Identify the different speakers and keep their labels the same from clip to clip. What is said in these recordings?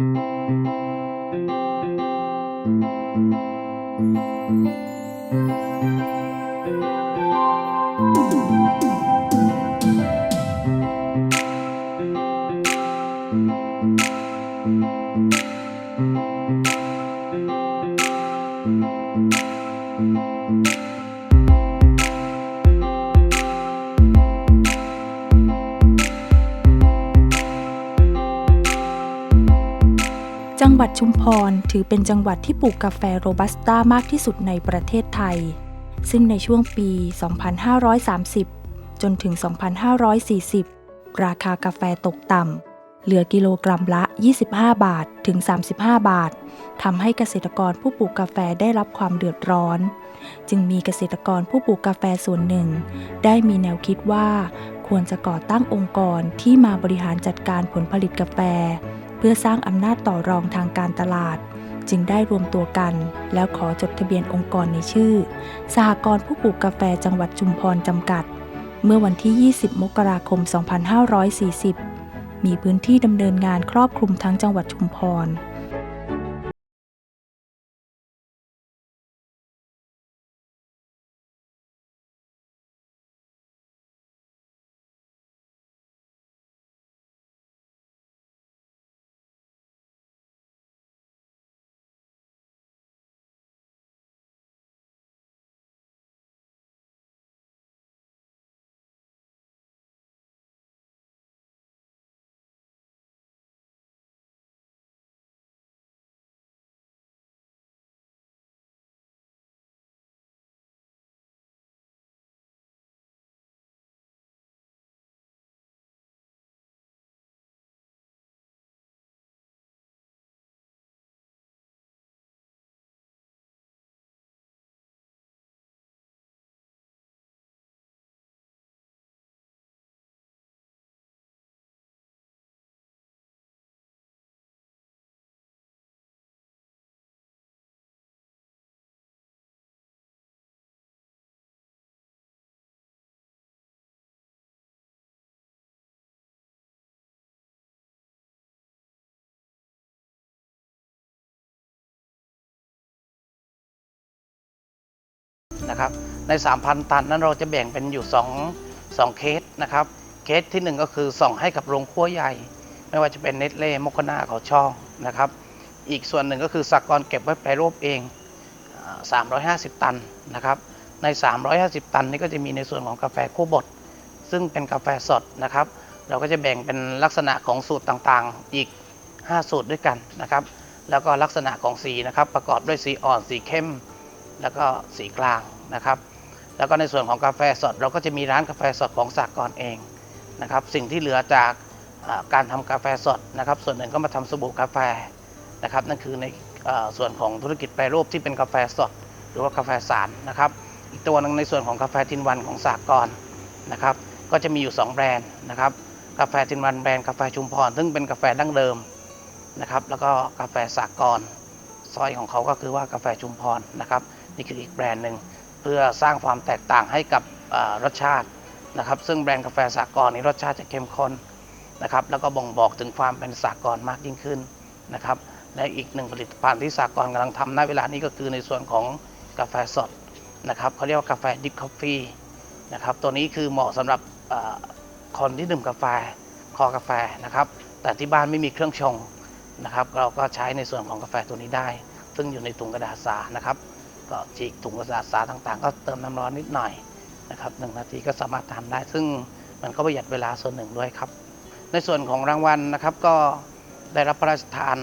Speaker 1: Música หวัดชุมพรถือเป็นจังหวัดที่ปลูกกาแฟโรบัสต้ามากที่สุดในประเทศไทย ซึ่งในช่วงปี 2530 จนถึง 2540 ราคากาแฟตกต่ำ เหลือกิโลกรัมละ 25 บาทถึง 35 บาท ทำให้เกษตรกรผู้ปลูกกาแฟได้รับความเดือดร้อน จึงมีเกษตรกรผู้ปลูกกาแฟส่วนหนึ่ง ได้มีแนวคิดว่า ควรจะก่อตั้งองค์กรที่มาบริหารจัดการผลผลิตกาแฟ เพื่อสร้างอำนาจต่อรองทางการตลาด จึงได้รวมตัวกัน แล้วขอจดทะเบียนองค์กรในชื่อ สหกรณ์ผู้ปลูกกาแฟจังหวัดชุมพรจำกัด เมื่อวันที่ 20 มกราคม 2540 มีพื้นที่ดำเนินงานครอบคลุมทั้งจังหวัดชุมพร
Speaker 2: นะครับ ใน 3,000 ตันนั้นเราจะแบ่งเป็นอยู่ 2 2 เคสนะครับ เคสที่ 1 ก็คือส่งให้กับโรงครัวใหญ่ ไม่ว่าจะเป็นเนตเล่มกนาเขาช่องนะครับ อีกส่วนหนึ่งก็คือสากลเก็บไว้แปรรูปเอง 350 ตันนะครับ ใน 350 ตันนี้ก็จะมีในส่วนของกาแฟคู่บด ซึ่งเป็นกาแฟสดนะครับ เราก็จะแบ่งเป็นลักษณะของสูตรต่างๆ อีก 5 สูตรด้วยกันนะครับ แล้วก็ลักษณะของสีนะครับ ประกอบด้วยสีอ่อน สีเข้ม แล้วก็สีกลางนะครับ แล้วก็ในส่วนของกาแฟสด เราก็จะมีร้านกาแฟสดของสากลเองนะครับ สิ่งที่เหลือจากการทำกาแฟสดนะครับ ส่วนหนึ่งก็มาทำสบู่กาแฟนะครับ นั่นคือในอส่วนของธุรกิจแปรรูปที่เป็นกาแฟสด หรือว่ากาแฟสารนะครับ อีกตัวหนึงในส่วนของกาแฟทินวันของสากลนะครับ ก็จะมีอยู่ 2 แบรนด์นะครับ กาแฟทินวันแบรนด์กาแฟชุมพร ซึ่งเป็นกาแฟดั้งเดิมนะครับ แล้วก็กาแฟสากลซอยของเขาก็คือว่ากาแฟชุมพรนะครับ นี่คืออีกแบรนด์หนึ่งเพื่อสร้างความแตกต่างให้กับรสชาตินะครับ ซึ่งแบรนด์กาแฟสากลนี้รสชาติจะเข้มข้นนะครับ แล้วก็บ่งบอกถึงความเป็นสากลมากยิ่งขึ้นนะครับ และอีกหนึ่งผลิตภัณฑ์ที่สากลกำลังทำณเวลานี้ก็คือในส่วนของกาแฟสดนะครับเขาเรียกว่ากาแฟดิบคอฟฟี่นะครับ ตัวนี้คือเหมาะสำหรับคนที่ดื่มกาแฟคอกาแฟนะครับ แต่ที่บ้านไม่มีเครื่องชงนะครับ เราก็ใช้ในส่วนของกาแฟตัวนี้ได้ ซึ่งอยู่ในถุงกระดาษสานะครับ ก็ฉีกถุงกระดาษสาต่างๆ ก็เติมน้ำร้อนนิดหน่อยนะครับหนึ่งนาทีก็สามารถทำได้ ซึ่งมันก็ประหยัดเวลาส่วนหนึ่งด้วยครับ ในส่วนของรางวัลนะครับก็ได้รับพระราชทาน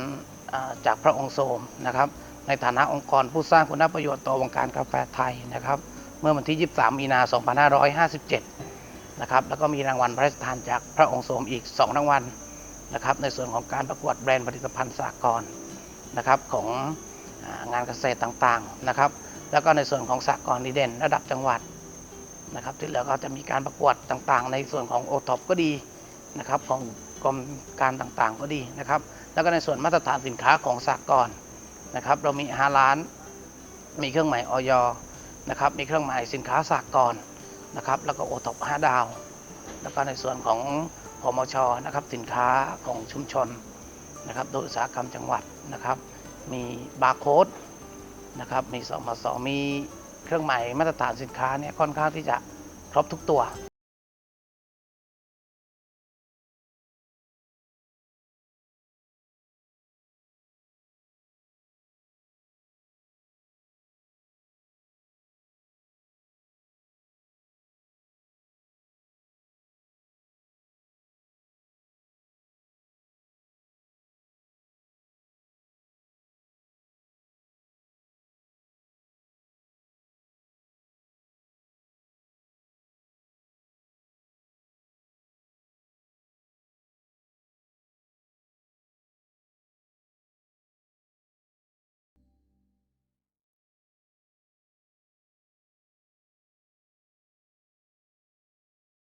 Speaker 2: จากพระองค์ทรงนะครับในฐานะองค์กรผู้สร้างคุณประโยชน์ต่อวงการกาแฟไทยนะครับเมื่อวันที่ 23 มีนา 2557 นะครับ แล้วก็มีรางวัลพระราชทานจากพระองค์ทรงอีก 2 รางวัลนะครับ ในส่วนของการประกวดแบรนด์ผลิตภัณฑ์สากลนะครับของ งานเกษตรต่างๆนะครับ แล้วก็ในส่วนของสากลดีเด่นระดับจังหวัดนะครับ ที่เหลือก็จะมีการประกวดต่างๆ ในส่วนของโอท็อปก็ดีนะครับของกรมการต่างๆก็ดีนะครับ แล้วก็ในส่วนมาตรฐานสินค้าของสากลนะครับ เรามีฮาร้าน มีเครื่องหมายออยนะครับ มีเครื่องหมายสินค้าสากลนะครับ แล้วก็โอท็อป5ดาว แล้วก็ในส่วนของพมชนะครับสินค้าของชุมชนนะครับโดยอุตสาหกรรมจังหวัดนะครับ มีบาร์โค้ดนะครับ มีสมสมีเครื่องหมายมาตรฐานสินค้าเนี่ยค่อนข้างที่จะครบทุกตัว